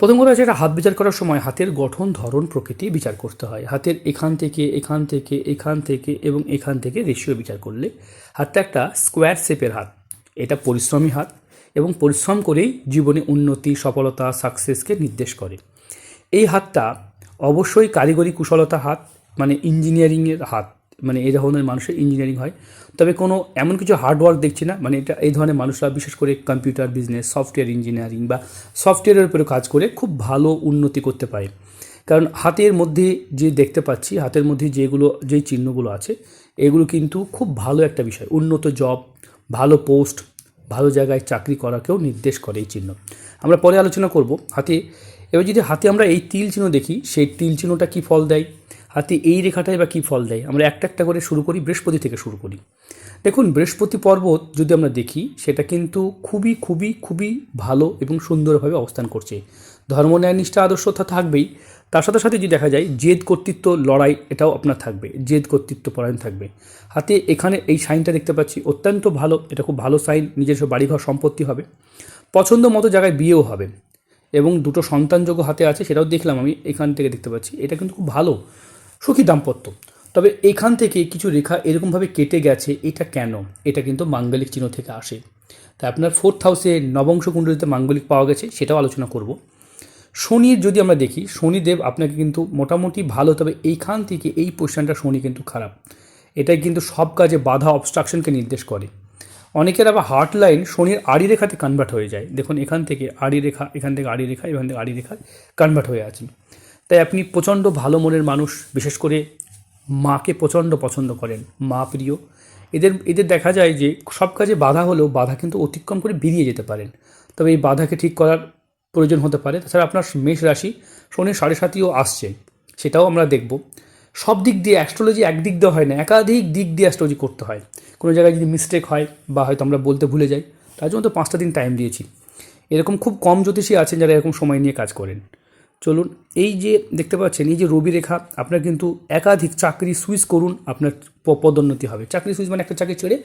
প্রথম কথা হচ্ছে একটা হাত বিচার করার সময় হাতের গঠন, ধরন, প্রকৃতি বিচার করতে হয়। হাতের এখান থেকে এখান থেকে এখান থেকে এবং এখান থেকে রেশিও বিচার করলে হাতটা একটা স্কোয়ার শেপের হাত। এটা পরিশ্রমী হাত এবং পরিশ্রম করেই জীবনে উন্নতি, সফলতা সাকসেসকে নির্দেশ করে। এই হাতটা অবশ্যই কারিগরি কুশলতা হাত মানে ইঞ্জিনিয়ারিংয়ের হাত। মানে এই ধরনের মানুষের ইঞ্জিনিয়ারিং হয়। তবে কোনো এমন কিছু হার্ডওয়ার্ক দেখছি না মানে এটা এই ধরনের মানুষরা বিশেষ করে কম্পিউটার বিজনেস সফটওয়্যার ইঞ্জিনিয়ারিং বা সফটওয়্যারের উপরে কাজ করে খুব ভালো উন্নতি করতে পারে। কারণ হাতের মধ্যে যে দেখতে পাচ্ছি, হাতের মধ্যে যেগুলো, যেই চিহ্নগুলো আছে, এগুলো কিন্তু খুব ভালো একটা বিষয়। উন্নত জব ভালো পোস্ট ভালো জায়গায় চাকরি করাকেও নির্দেশ করে এই চিহ্ন। আমরা পরে আলোচনা করব হাতে। এবার যদি হাতে আমরা এই তিল চিহ্ন দেখি, সেই তিল চিহ্নটা কী ফল দেয়? হাতে এই রেখাটাই বা কী ফল দেয়? আমরা একটা একটা করে শুরু করি, বৃহস্পতি থেকে শুরু করি। দেখুন, বৃহস্পতি পর্বত যদি আমরা দেখি, সেটা কিন্তু খুবই খুবই খুবই ভালো এবং সুন্দরভাবে অবস্থান করছে। ধর্ম, ন্যায়, নিষ্ঠা, আদর্শ থাকবেই। তার সাথে সাথে যদি দেখা যায়, জেদ, কর্তৃত্ব, লড়াই, এটাও আপনার থাকবে। জেদ, কর্তৃত্ব পরায়ণ থাকবে। হাতে এখানে এই সাইনটা দেখতে পাচ্ছি, অত্যন্ত ভালো। এটা খুব ভালো সাইন নিজস্ব বাড়িঘর সম্পত্তি হবে। পছন্দ মতো জায়গায় বিয়েও হবে। এবং দুটো সন্তানযোগ্য হাতে আছে, সেটাও দেখলাম আমি এখান থেকে দেখতে পাচ্ছি। এটা কিন্তু খুব ভালো। সুখী দাম্পত্য। তবে এখান থেকে কিছু রেখা এরকমভাবে কেটে গেছে, এটা কেন? এটা কিন্তু মাঙ্গলিক চিহ্ন থেকে আসে। তাই আপনার ফোর্থ হাউসে নবংশ কুণ্ডলিতে মাঙ্গলিক পাওয়া গেছে, সেটাও আলোচনা করব। শনির যদি আমরা দেখি, শনিদেব আপনাকে কিন্তু মোটামুটি ভালো, তবে এইখান থেকে এই পোজিশনটা শনি কিন্তু খারাপ। এটাই কিন্তু সব কাজে বাধা অবস্ট্রাকশনকে নির্দেশ করে। অনেকের আবার হার্ট লাইন শনির আড়ি রেখাতে কনভার্ট হয়ে যায়। দেখুন, এখান থেকে আড়ি রেখা, এখান থেকে আড়ি রেখা, এখান থেকে আড়ি রেখা কনভার্ট হয়ে আছে। তাই আপনি প্রচণ্ড ভালো মনের মানুষ, বিশেষ করে মাকে প্রচণ্ড পছন্দ করেন, মা প্রিয়। এদের এদের দেখা যায় যে সব কাজে বাধা হলেও বাধা কিন্তু অতিক্রম করে বেরিয়ে যেতে পারেন। তবে এই বাধাকে ঠিক করার প্রয়োজন হতে পারে। তাছাড়া আপনার মেষ রাশি শনির সাড়ে সাতিও আসছে, সেটাও আমরা দেখব। সব দিক দিয়ে অ্যাস্ট্রোলজি একদিক দিয়ে হয় না, একাধিক দিক দিয়ে অ্যাস্ট্রোলজি করতে হয়। কোনো জায়গায় যদি মিস্টেক হয় বা হয়তো আমরা বলতে ভুলে যাই, তার জন্য তো পাঁচটা দিন টাইম দিয়েছি। এরকম খুব কম জ্যোতিষী আছেন যারা এরকম সময় নিয়ে কাজ করেন। চলুন, এই যে দেখতে পাচ্ছেন, এই যে রবি রেখা, আপনার কিন্তু একাধিক চাকরি সুইচ করুন, আপনার পদোন্নতি হবে। চাকরি সুইচ মানে একটা চাকরি ছেড়ে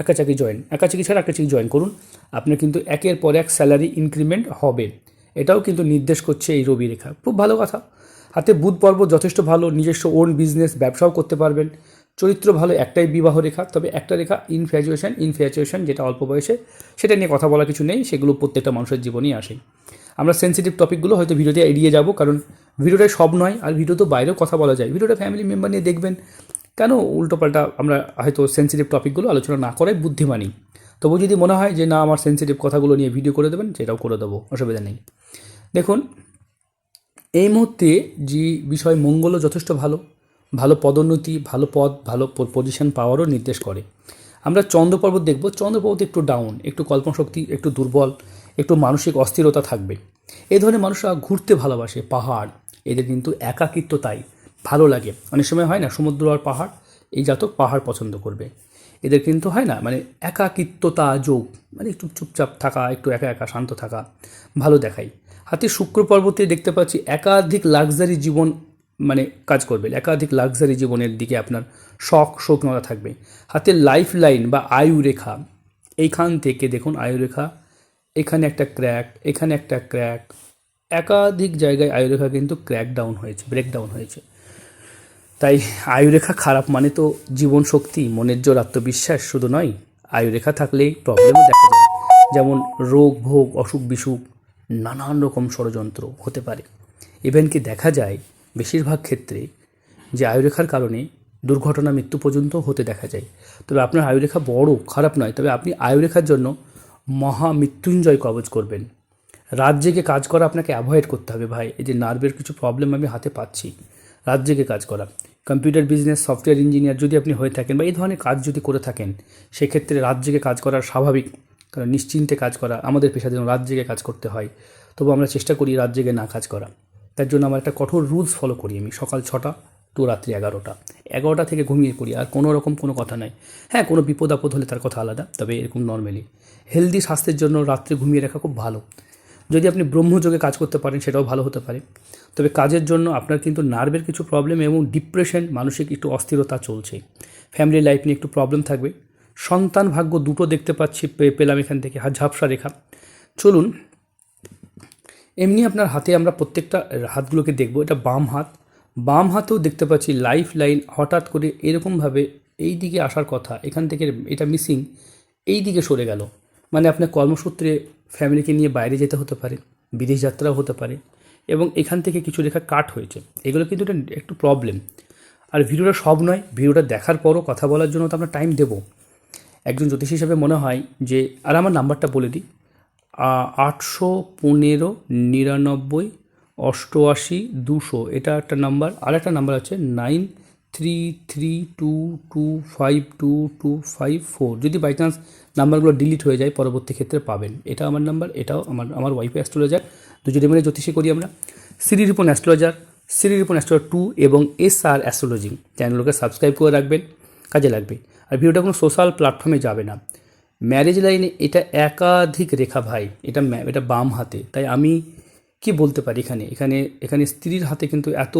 একটা চাকরি জয়েন একা চাকরি ছাড়া একটা চাকরি জয়েন করুন। আপনার কিন্তু একের পর এক স্যালারি ইনক্রিমেন্ট হবে। এটাও কিন্তু নির্দেশ করছে এই রবি রেখা। খুব ভালো কথা। হাতে বুধ পর্ব যথেষ্ট ভালো, নিজস্ব ওন বিজনেস ব্যবসাও করতে পারবেন। চরিত্র ভালো, একটাই বিবাহ রেখা। তবে একটা রেখা ইনফ্যাচুয়েশন ইনফ্যাচুয়েশন যেটা অল্প বয়সে, সেটা নিয়ে কথা বলা কিছু নেই, সেগুলো প্রত্যেকটা মানুষের জীবনেই আসে। আমরা সেন্সিটিভ টপিকগুলো হয়তো ভিডিওতে এড়িয়ে যাব, কারণ ভিডিওটাই সব নয়, আর ভিডিও তো বাইরেও কথা বলা যায়। ভিডিওটা ফ্যামিলি মেম্বার নিয়ে দেখবেন। কেন উল্টোপাল্টা আমরা হয়তো সেন্সিটিভ টপিকগুলো আলোচনা না করাই বুদ্ধিমানী তবু যদি মনে হয় যে না, আমার সেন্সিটিভ কথাগুলো নিয়ে ভিডিও করে দেবেন, সেটাও করে দেবো, অসুবিধা নেই। দেখুন, এই মুহূর্তে যে বিষয় মঙ্গলও যথেষ্ট ভালো ভালো পদোন্নতি, ভালো পদ, ভালো পজিশন পাওয়ারও নির্দেশ করে। আমরা চন্দ্রপর্বত দেখব, চন্দ্রপর্বত একটু ডাউন একটু কল্পনাশক্তি একটু দুর্বল একটু মানসিক অস্থিরতা থাকবে। এই ধরনের মানুষরা ঘুরতে ভালোবাসে পাহাড়। এদের কিন্তু একাকিত্ব তাই। ভালো লাগে। অনেক সময় হয় না, সমুদ্র আর পাহাড়, এই জাতক পাহাড় পছন্দ করবে। এদের কিন্তু হয় না মানে একাকিত্বতা যোগ মানে একটু চুপচাপ থাকা, একটু একা একা, শান্ত থাকা, ভালো দেখায় হাতে শুক্র পর্বতে দেখতে পাচ্ছি একাধিক লাক্সারি জীবন মানে কাজ করবে। একাধিক লাক্সারি জীবনের দিকে আপনার শখ, শৌখিনতা থাকবে। হাতের লাইফ লাইন বা আয়ু রেখা এইখান থেকে দেখুন আয়ু রেখা এখানে একটা ক্র্যাক এখানে একটা ক্র্যাক একাধিক জায়গায় আয়ুরেখা কিন্তু ক্র্যাক ডাউন হয়েছে ব্রেক ডাউন হয়েছে। তাই আয়ুরেখা খারাপ মানে তো জীবন শক্তি, মনের জোর, আত্মবিশ্বাস শুধু নয়, আয়ুরেখা থাকলেই প্রবলেমও দেখা যায়। যেমন রোগ, ভোগ, অসুখ, বিসুখ, নানান রকম ষড়যন্ত্র হতে পারে। ইভেন কি দেখা যায়, বেশিরভাগ ক্ষেত্রে যে আয়ুরেখার কারণে দুর্ঘটনা মৃত্যু পর্যন্ত হতে দেখা যায়। তবে আপনার আয়ুরেখা বড়, খারাপ নয়, তবে আপনি আয়ুরেখার জন্য মহা মৃত্যুঞ্জয় কবচ করবেন। রাত জেগে কাজ করা আপনাকে অ্যাভয়েড করতে হবে ভাই। এই যে নার্ভের কিছু প্রবলেম আমি হাতে পাচ্ছি। রাত জেগে কাজ করা। কম্পিউটার বিজনেস সফটওয়্যার ইঞ্জিনিয়ার যদি আপনি হয়ে থাকেন বা এই ধরনের কাজ যদি করে থাকেন, সেক্ষেত্রে রাত জেগে কাজ করা স্বাভাবিক। কারণ নিশ্চিন্তে কাজ করা, আমাদের পেশা যেন রাত জেগে কাজ করতে হয়। তবু আমরা চেষ্টা করি রাত জেগে না কাজ করা। তার জন্য আমার একটা কঠোর রুলস ফলো করি আমি। সকাল ছটা টু রাত্রি এগারোটা। এগারোটা থেকে ঘুমিয়ে পড়ি, আর কোনো রকম কোনো কথা নাই। হ্যাঁ কোনো বিপদ আপদ হলে তার কথা আলাদা, তবে এরকম নর্মালি হেলদি স্বাস্থ্যের জন্য রাত্রে ঘুমিয়ে রাখা খুব ভালো। যদি আপনি ব্রহ্মযোগে কাজ করতে পারেন, সেটাও ভালো হতে পারে। তবে কাজের জন্য আপনার কিন্তু নার্ভের কিছু প্রবলেম এবং ডিপ্রেশন মানসিক একটু অস্থিরতা চলছে। ফ্যামিলি লাইফ নিয়ে একটু প্রবলেম থাকবে। সন্তান ভাগ্য দুটো দেখতে পাচ্ছি পেলাম এখান থেকে হাত ঝাপসা রেখা। চলুন, এমনি আপনার হাতে আমরা প্রত্যেকটা হাতগুলোকে দেখব, এটা বাম হাত। বাম হাতেও দেখতে পাচ্ছি লাইফ লাইন হঠাৎ করে এরকমভাবে এই দিকে আসার কথা, এখান থেকে এটা মিসিং এই দিকে সরে গেল। মানে আপনার কর্মসূত্রে ফ্যামিলিকে নিয়ে বাইরে যেতে হতে পারে, বিদেশ যাত্রাও হতে পারে এবং এখান থেকে কিছু রেখা কাট হয়েছে। এগুলো কিন্তু এটা একটু প্রবলেম আর ভিডিওটা সব নয়, ভিডিওটা দেখার পরও কথা বলার জন্য তো আমরা টাইম দেবো। একজন জ্যোতিষ হিসাবে মনে হয় যে, আর আমার নাম্বারটা বলে দিই আটশো পনেরো নিরানব্বই অষ্টআশি দুশো। এটা একটা নাম্বার। আর একটা নাম্বার আছে nine three three two two five two two five four. যদি বাই চান্স নাম্বারগুলো ডিলিট হয়ে যায়, পরবর্তী ক্ষেত্রে পাবেন। এটা আমার নাম্বার, এটাও আমার আমার ওয়াইফে অ্যাস্ট্রোলজার দুজনে মিলে জ্যোতিষী করি আমরা। Siri Ripon astrologer Siri Ripon astrologer two এবং এস আর অ্যাস্ট্রোলজি চ্যানেলগুলোকে সাবস্ক্রাইব করে রাখবেন, কাজে লাগবে। আর ভিডিওটা কোনো সোশ্যাল প্ল্যাটফর্মে যাবে না। ম্যারেজ লাইনে এটা একাধিক রেখা ভাই। এটা এটা বাম হাতে। তাই আমি কি বলতে পারি এখানে? এখানে এখানে স্ত্রীর হাতে কিন্তু এত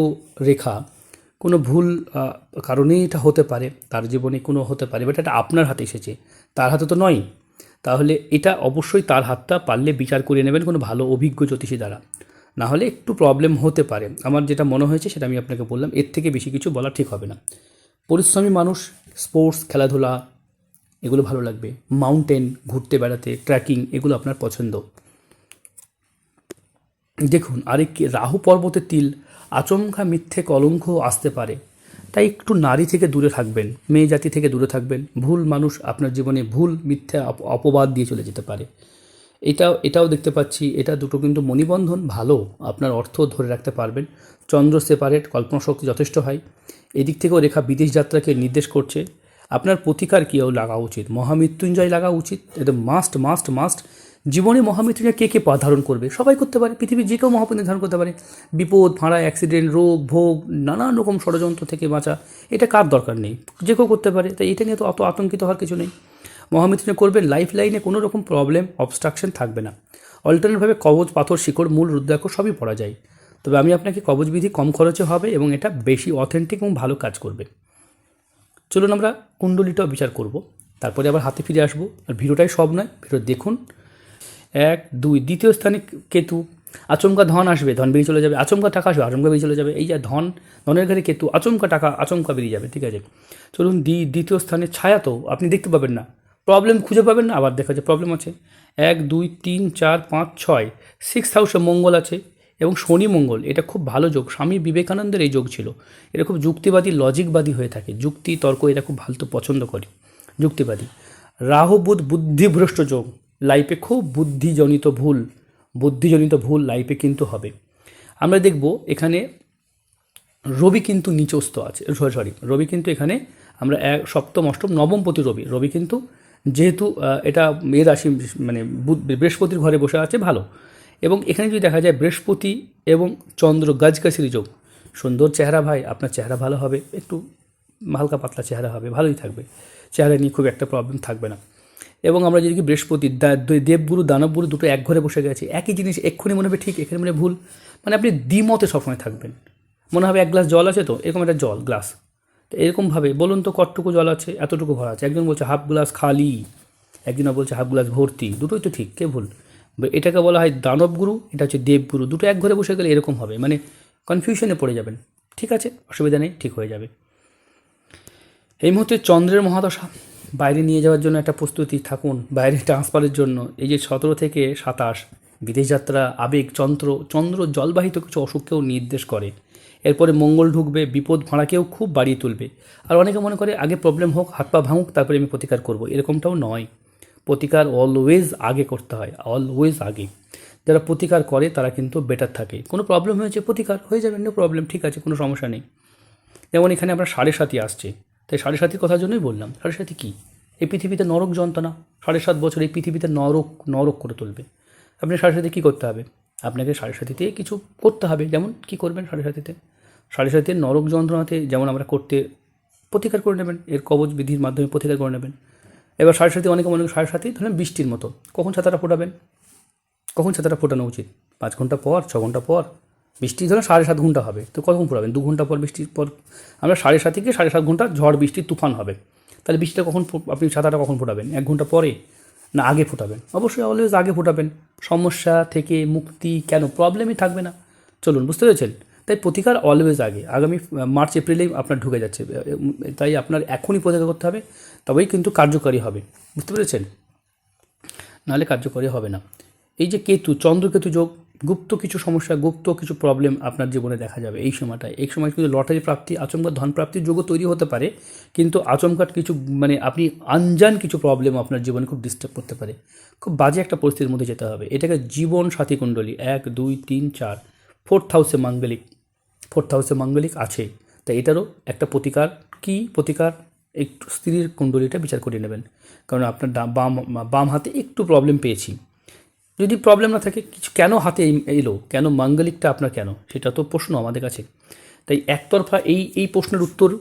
রেখা, কোনো ভুল কারণেই এটা হতে পারে, তার জীবনে কোনো হতে পারে বাট এটা আপনার হাতে এসেছে, তার হাতে তো নয়। তাহলে এটা অবশ্যই তার হাতটা পারলে বিচার করে নেবেন কোনো ভালো, অভিজ্ঞ জ্যোতিষী দ্বারা। না হলে একটু প্রবলেম হতে পারে। আমার যেটা মনে হয়েছে সেটা আমি আপনাকে বললাম, এর থেকে বেশি কিছু বলা ঠিক হবে না। পরিশ্রমী মানুষ স্পোর্টস খেলাধুলা, এগুলো ভালো লাগবে। মাউন্টেন ঘুরতে বেড়াতে ট্রেকিং এগুলো আপনার পছন্দ। দেখুন আরেক রাহু পর্বতের তিল আচমকা মিথ্যে কলঙ্ক আসতে পারে। তাই একটু নারী থেকে দূরে থাকবেন, মেয়ে জাতি থেকে দূরে থাকবেন। ভুল মানুষ আপনার জীবনে ভুল, মিথ্যা অপবাদ দিয়ে চলে যেতে পারে। এটাও এটাও দেখতে পাচ্ছি, এটা দুটো কিন্তু মণিবন্ধন ভালো, আপনার অর্থ ধরে রাখতে পারবেন। চন্দ্র সেপারেট কল্পনা শক্তি যথেষ্ট হয় এদিক থেকেও রেখা বিদেশ যাত্রাকে নির্দেশ করছে। আপনার প্রতিকার কীও লাগা উচিত? মহামৃত্যুঞ্জয় লাগা উচিত? এটা মাস্ট মাস্ট মাস্ট জীবনে মহামৃত্যুঞ্জয় কে কে ধারণ করবে? সবাই করতে পারে, পৃথিবীর যে কেউ মহাপুণ্য ধারণ করতে পারে। বিপদ, ভাড়া অ্যাক্সিডেন্ট রোগ, ভোগ, নানান রকম ষড়যন্ত্র থেকে বাঁচা, এটা কার দরকার নেই? যে কেউ করতে পারে, তাই এটা নিয়ে তো অত আতঙ্কিত হওয়ার কিছু নেই। মহামৃত্যুঞ্জয় করবেন লাইফ লাইনে কোনো রকম প্রবলেম অবস্ট্রাকশন থাকবে না। অল্টারনেটভাবে কবচ পাথর, শিকড়, মূল, রুদ্রাক্ষ সবই পড়া যায়। তবে আমি আপনাকে কবচ বিধি কম খরচে হবে এবং এটা বেশি অথেন্টিক এবং ভালো কাজ করবে। চলুন আমরা কুণ্ডলিটাও বিচার করব। তারপরে আবার হাতে ফিরে আসব। আর ভিডিওটাই সব নয়, ভিডিও দেখুন। এক, দুই, দ্বিতীয় স্থানে কেতু, আচমকা ধন আসবে, ধন বেরিয়ে চলে যাবে, আচমকা টাকা আসবে, আচমকা বেরিয়ে চলে যাবে, এই যে ধন, ধনের ঘরে কেতু, আচমকা টাকা, আচমকা বেরিয়ে যাবে, ঠিক আছে? চলুন দ্বি দ্বিতীয় স্থানে ছায়া তো, আপনি দেখতে পাবেন না। প্রবলেম খুঁজে পাবেন না, আবার দেখা যায় প্রবলেম আছে। এক, দুই, তিন, চার, পাঁচ, ছয় সিক্স হাউসে মঙ্গল আছে এবং শনি মঙ্গল, এটা খুব ভালো যোগ, স্বামী বিবেকানন্দের এই যোগ ছিল। এটা খুব যুক্তিবাদী লজিকবাদী হয়ে থাকে, যুক্তি, তর্ক, এটা খুব ভালো পছন্দ করে, যুক্তিবাদী। রাহু, বুধ বুদ্ধিভ্রষ্ট যোগ লাইফে খুব বুদ্ধিজনিত ভুল বুদ্ধিজনিত ভুল লাইফে কিন্তু হবে। আমরা দেখব এখানে রবি কিন্তু নিচস্থ আছে সরি রবি কিন্তু এখানে আমরা এক, সপ্তম, অষ্টম, নবমপতি রবি। রবি কিন্তু যেহেতু এটা এ রাশি মানে বৃহস্পতির ঘরে বসে আছে, ভালো। এবং এখানে যদি দেখা যায় বৃহস্পতি এবং চন্দ্র গাজগাছির যোগ, সুন্দর চেহারা ভাই, আপনার চেহারা ভালো হবে, একটু হালকা পাতলা চেহারা হবে, ভালোই থাকবে। চেহারা নিয়ে খুব একটা প্রবলেম থাকবে না। এবং আমরা যদি বৃহস্পতি দেবগুরু, দানবগুরু দুটো এক ঘরে বসে গেছে, একই জিনিস এক্ষুনি মনে হবে ঠিক, এখানে মনে ভুল। মানে আপনি দ্বিমতে সবসময় থাকবেন। মনে হবে এক গ্লাস জল আছে তো, এরকম একটা জল, গ্লাস। তো এরকমভাবে বলুন তো কতটুকু জল আছে, এতটুকু ভরা আছে। একজন বলছে হাফ গ্লাস খালি, একজন বলছে হাফ গ্লাস ভর্তি, দুটোই তো ঠিক, কে ভুল? এটাকে বলা হয় দানবগুরু, এটা হচ্ছে দেবগুরু, দুটো এক ঘরে বসে গেলে এরকম হবে মানে কনফিউশনে পড়ে যাবেন। ঠিক আছে? অসুবিধা নেই, ঠিক হয়ে যাবে। এই মুহূর্তে চন্দ্রের মহাদশা। বাইরে নিয়ে যাওয়ার জন্য একটা প্রস্তুতি, থাকুন বাইরে ট্রান্সফারের জন্য। এই যে সতেরো থেকে সাতাশ, বিদেশ যাত্রা, আবেগ চন্দ্র চন্দ্র জলবাহিত কিছু অসুখকেও নির্দেশ করে। এরপরে মঙ্গল ঢুকবে, বিপদ ভাড়াকেও খুব বাড়িয়ে তুলবে। আর অনেকে মনে করে, আগে প্রবলেম হোক, হাত পা ভাঙুক, তারপরে আমি প্রতিকার করব। এরকমটাও নয়। প্রতিকার অলওয়েজ আগে করতে হয় অলওয়েজ আগে। যারা প্রতিকার করে, তারা কিন্তু বেটার থাকে। কোনো প্রবলেম হয়েছে, প্রতিকার, হয়ে যাবে নো প্রবলেম ঠিক আছে, কোনো সমস্যা নেই। যেমন এখানে আমরা সাড়ে সাতই আসছে। তাই সাড়ে সাতির কথার জন্যই বললাম। সাড়ে সাতি কী? এই পৃথিবীতে নরক যন্ত্রণা, সাড়ে সাত বছর এই পৃথিবীতে নরক নরক করে তুলবে। আপনি সাড়ে সাথে কী করতে হবে? আপনাকে সাড়ে সাতিতে কিছু করতে হবে। যেমন কি করবেন সাড়ে সাতিতে? সাড়ে সাতিতে নরক যন্ত্রণাতে যেমন আমরা করতে প্রতিকার করে নেবেন, এর কবচ বিধির মাধ্যমে প্রতিকার করে নেবেন। এবার সাড়ে সাথে অনেকে মনে সাড়ে সাথে ধরেন বৃষ্টির মতো। কখন ছাতাটা ফোটাবেন? কখন ছাতাটা ফোটানো উচিত? পাঁচ ঘণ্টা পর, ছ ঘণ্টা পর? বৃষ্টি ধরো সাড়ে সাত ঘণ্টা হবে, তো কখন ফোটাবেন দু ঘণ্টা পর বৃষ্টির পর আমরা সাড়ে সাত থেকে সাড়ে সাত ঘণ্টা ঝড় বৃষ্টি তুফান হবে। তাহলে বৃষ্টিটা কখন আপনি ছাতাটা কখন ফোটাবেন? এক ঘণ্টা পরে না আগে ফোটাবেন? অবশ্যই অলওয়েজ আগে ফোটাবেন। সমস্যা থেকে মুক্তি কেন? প্রবলেমই থাকবে না। চলুন, বুঝতে পেরেছেন? তাই প্রতিকার অলওয়েজ আগে। আগামী মার্চ এপ্রিলেই আপনার ঢুকে যাচ্ছে। তাই আপনার এখনই প্রতিকার করতে হবে, তবেই কিন্তু কার্যকারী হবে। বুঝতে পেরেছেন? নাহলে কার্যকরী হবে না। এই যে কেতু, চন্দ্রকেতু যোগ গুপ্ত কিছু সমস্যা, গুপ্ত কিছু প্রবলেম আপনার জীবনে দেখা যাবে এই সময়টায়। এই সময় কিন্তু লটারি প্রাপ্তি, আচমকা ধন প্রাপ্তির যোগও তৈরি হতে পারে, কিন্তু আচমকাট কিছু মানে আপনি আনজান কিছু প্রবলেম আপনার জীবনে খুব ডিস্টার্ব করতে পারে। খুব বাজে একটা পরিস্থিতির মধ্যে যেতে হবে। এটাকে জীবন সাথী কুণ্ডলী, এক, দুই, তিন, চার ফোর্থ হাউসে মাঙ্গলিক ফোর্থ হাউসে মাঙ্গলিক আছে। তাই এটারও একটা প্রতিকার, কি প্রতিকার? একটু স্ত্রীর কুণ্ডলীটা বিচার করে নেবেন। কারণ আপনার বাম বাম হাতে একটু প্রবলেম পেয়েছি। যদি প্রবলেম না থাকে, কিছু কেন হাতে এলো? কেন মাঙ্গলিকটা আপনার কেন? সেটা তো প্রশ্ন আমাদের কাছে। তাই একতরফা এই এই প্রশ্নের উত্তর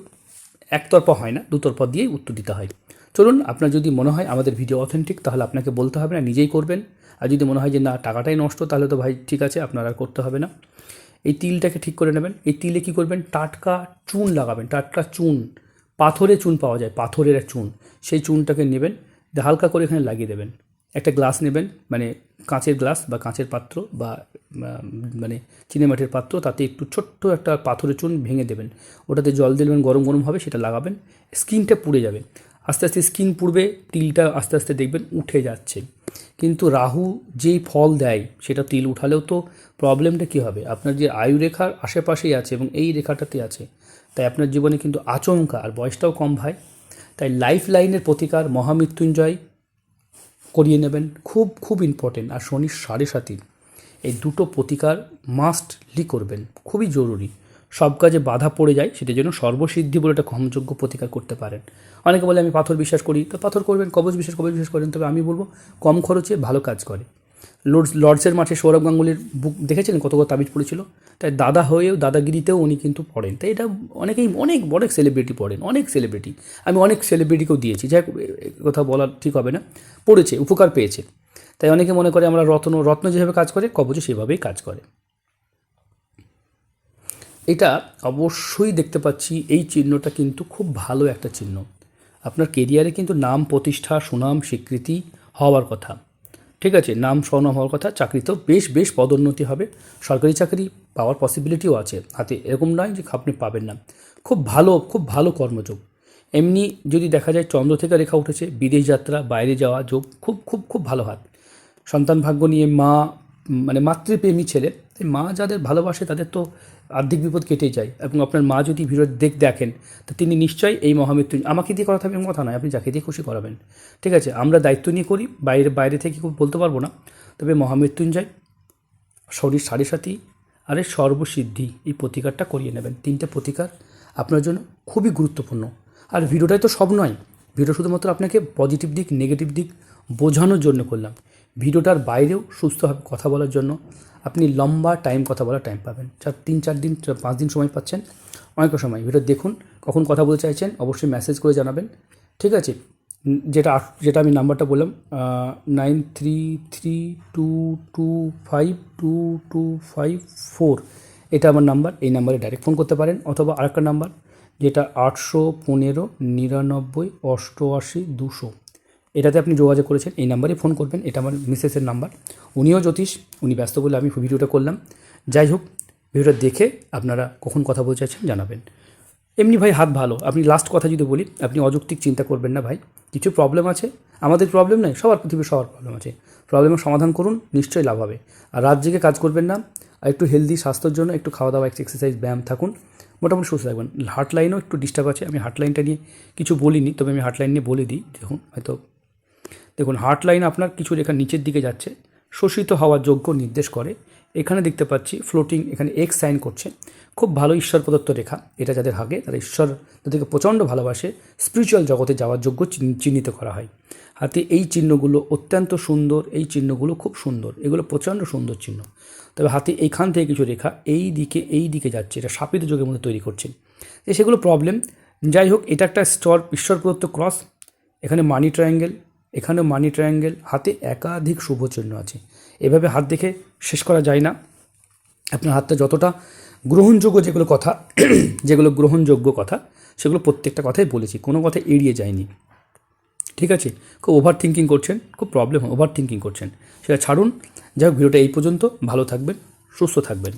একতরফা হয় না, দুতরফা দিয়েই উত্তর দিতে হয়। চলুন, আপনার যদি মনে হয় আমাদের ভিডিও অথেন্টিক তাহলে আপনাকে বলতে হবে না, নিজেই করবেন। আর যদি মনে হয় যে না, টাকাটাই নষ্ট, তাহলে তো ভাই ঠিক আছে, আপনার আর করতে হবে না। এই তিলটাকে ঠিক করে নেবেন। এই তিলে কি করবেন? টাটকা চুন লাগাবেন, টাটকা চুন। পাথরে চুন পাওয়া যায়, পাথরের চুন। সেই চুনটাকে নেবেন, হালকা করে এখানে লাগিয়ে দেবেন। একটা গ্লাস নেবেন মানে কাঁচের গ্লাস বা কাঁচের পাত্র বা মানে চিনেমাটির পাত্র, তাতে একটু ছোট্ট একটা পাথরের চুন ভেঙে দেবেন। ওটাতে জল দিলেন, গরম গরম হবে, সেটা লাগাবেন, স্কিনটা পুড়ে যাবে। আস্তে আস্তে স্কিন পুড়বে, তিলটা আস্তে আস্তে দেখবেন উঠে যাচ্ছে। কিন্তু রাহু যেই ফল দেয়, সেটা তিল উঠালেও তো প্রবলেমটা কী হবে? আপনার যে আয়ু রেখার আশেপাশেই আছে এবং এই রেখাটাতে আছে, তাই আপনার জীবনে কিন্তু আচমকা, আর বয়সটাও কম ভাই। তাই লাইফ লাইনের প্রতিকার, মহামৃত্যুঞ্জয় করিয়ে নেবেন। খুব খুব ইম্পর্টেন্ট আর শনির সাড়ে সাতি এই দুটো প্রতিকার মাস্টলি করবেন। খুবই জরুরি। সব কাজে বাধা পড়ে যায়, সেটার জন্য সর্বসিদ্ধি বলে একটা ক্ষমযোগ্য প্রতিকার করতে পারেন। অনেকে বলে, আমি পাথর বিশ্বাস করি। তো পাথর করবেন, কবচ বিশ্বাস কবচ বিশ্বাস করেন। তবে আমি বলব, কম খরচে ভালো কাজ করে। লর্ডস লর্ডসের মাঠে সৌরভ গাঙ্গুলির বুক দেখেছিলেন? কত কত তাবিজ পড়েছিল। তাই দাদা হয়েও, দাদাগিরিতেও উনি কিন্তু পড়েন। তাই এটা অনেকেই, অনেক অনেক সেলিব্রিটি পড়েন, অনেক সেলিব্রিটি আমি অনেক সেলিব্রিটিকেও দিয়েছি। যাই কথা বলা ঠিক হবে না। পড়েছে, উপকার পেয়েছে। তাই অনেকে মনে করে আমরা রত্ন রত্ন যেভাবে কাজ করে, কবচও সেভাবেই কাজ করে। এটা অবশ্যই দেখতে পাচ্ছি, এই চিহ্নটা কিন্তু খুব ভালো একটা চিহ্ন। আপনার কেরিয়ারে কিন্তু নাম, প্রতিষ্ঠা, সুনাম, স্বীকৃতি হওয়ার কথা। ঠিক আছে, নাম স্বর্ণ হওয়ার কথা চাকরিতেও বেশ বেশ পদোন্নতি হবে। সরকারি চাকরি পাওয়ার পসিবিলিটিও আছে। হাতে এরকম নয় যে আপনি পাবেন না। খুব ভালো খুব ভালো কর্মযোগ। এমনি যদি দেখা যায় চন্দ্র থেকে রেখা উঠেছে, বিদেশ যাত্রা, বাইরে যাওয়া, যোগ, খুব খুব খুব ভালো হাত। সন্তান ভাগ্য নিয়ে মা মানে মাতৃপ্রেমী ছেলে তাই মা যাদের ভালোবাসে তাদের তো আর্থিক বিপদ কেটে যায়। এবং আপনার মা যদি ভিডিও দেখ, দেখেন, তো তিনি নিশ্চয়ই এই মহামৃত্যু আমাকে দিয়ে করাতে হবে কথা নয়, আপনি যাকে দিয়ে খুশি করাবেন। ঠিক আছে, আমরা দায়িত্ব নিয়ে করি, বাইরে বাইরে থেকে বলতে পারব না। তবে মহামৃত্যুঞ্জয়, শরীর সাড়ে সাথী আর সর্বসিদ্ধি, এই প্রতিকারটা করিয়ে নেবেন। তিনটা প্রতিকার আপনার জন্য খুবই গুরুত্বপূর্ণ। আর ভিডিওটাই তো সব নয় ভিডিও শুধুমাত্র আপনাকে পজিটিভ দিক নেগেটিভ দিক বোঝানোর জন্য করলাম। ভিডিওটার বাইরেও সুস্থভাবে কথা বলার জন্য আপনি লম্বা টাইম কথা বলার টাইম পাবেন। চার, তিন, চার দিন পাঁচ দিন সময় পাচ্ছেন। অনেক সময়। ভিডিও দেখুন, কখন কথা বলতে চাইছেন, অবশ্যই মেসেজ করে জানাবেন। ঠিক আছে? যেটা যেটা আমি নাম্বারটা বললাম nine three three two two five two two five four এটা আমার নাম্বার এই নাম্বারে ডাইরেক্ট ফোন করতে পারেন। অথবা আরেকটা নাম্বার যেটা আটশো পনেরো নিরানব্বই অষ্টআশি দুশো। এটাতে আপনি যোগাযোগ করেছেন, এই নাম্বারে ফোন করবেন, এটা আমার মিসেসের নাম্বার। উনিও জ্যোতিষ, উনি ব্যস্ত বলে আমি ভিডিওটা করলাম। যাই হোক, ভিডিওটা দেখে আপনারা কখন কথা বলতে চাইছেন জানাবেন। এমনি ভাই, হাত ভালো। আপনি লাস্ট কথা যদি বলি, আপনি অযৌক্তিক চিন্তা করবেন না ভাই। কিছু প্রবলেম আছে? আমাদের প্রবলেম নেই, সবার পৃথিবীর সবার প্রবলেম আছে। প্রবলেমের সমাধান করুন, নিশ্চয়ই লাভ হবে। আর রাত জেগে কাজ করবেন না, আর একটু হেলদি স্বাস্থ্যের জন্য একটু খাওয়া দাওয়া এক্সারসাইজ ব্যায়াম থাকুন। মোটামুটি সুস্থ থাকবেন। হার্ট লাইনও একটু ডিস্টার্ব আছে। আমি হার্ট লাইনটা নিয়ে কিছু বলিনি, তবে আমি হার্ট লাইন নিয়ে বলে দিই। দেখুন, হয়তো দেখুন হার্ট লাইন আপনার কিছু রেখা নিচের দিকে যাচ্ছে। শোষিত হওয়ার যোগ্য নির্দেশ করে। এখানে দেখতে পাচ্ছি ফ্লোটিং এখানে এক্স সাইন করছে। খুব ভালো ঈশ্বর প্রদত্ত রেখা। এটা যাদের হাগে, তারা ঈশ্বর তাদেরকে প্রচণ্ড ভালোবাসে। স্পিরিচুয়াল জগতে যাওয়ার যোগ্য চিহ্নিত করা হয়। হাতে এই চিহ্নগুলো অত্যন্ত সুন্দর, এই চিহ্নগুলো খুব সুন্দর। এগুলো প্রচণ্ড সুন্দর চিহ্ন। তবে হাতে এইখান থেকে কিছু রেখা এই দিকে এই দিকে যাচ্ছে। এটা সাপিত যোগের মধ্যে তৈরি করছে। যে সেগুলো প্রবলেম যাই হোক, এটা একটা স্তর ঈশ্বর প্রদত্ত ক্রস এখানে মানি ট্রায়াঙ্গেল এখানেও মানি ট্রায়াঙ্গেল হাতে একাধিক শুভ চিহ্ন আছে। এভাবে হাত দেখে শেষ করা যায় না। আপনার হাতটা যতটা গ্রহণযোগ্য যেগুলো কথা, যেগুলো গ্রহণযোগ্য কথা, সেগুলো প্রত্যেকটা কথাই বলেছি, কোনো কথা এড়িয়ে যায়নি। ঠিক আছে? খুব ওভার থিঙ্কিং করছেন, খুব প্রবলেম ওভার থিঙ্কিং করছেন। সেটা ছাড়ুন। যাই হোক, ভিডিওটা এই পর্যন্ত। ভালো থাকবেন, সুস্থ থাকবেন।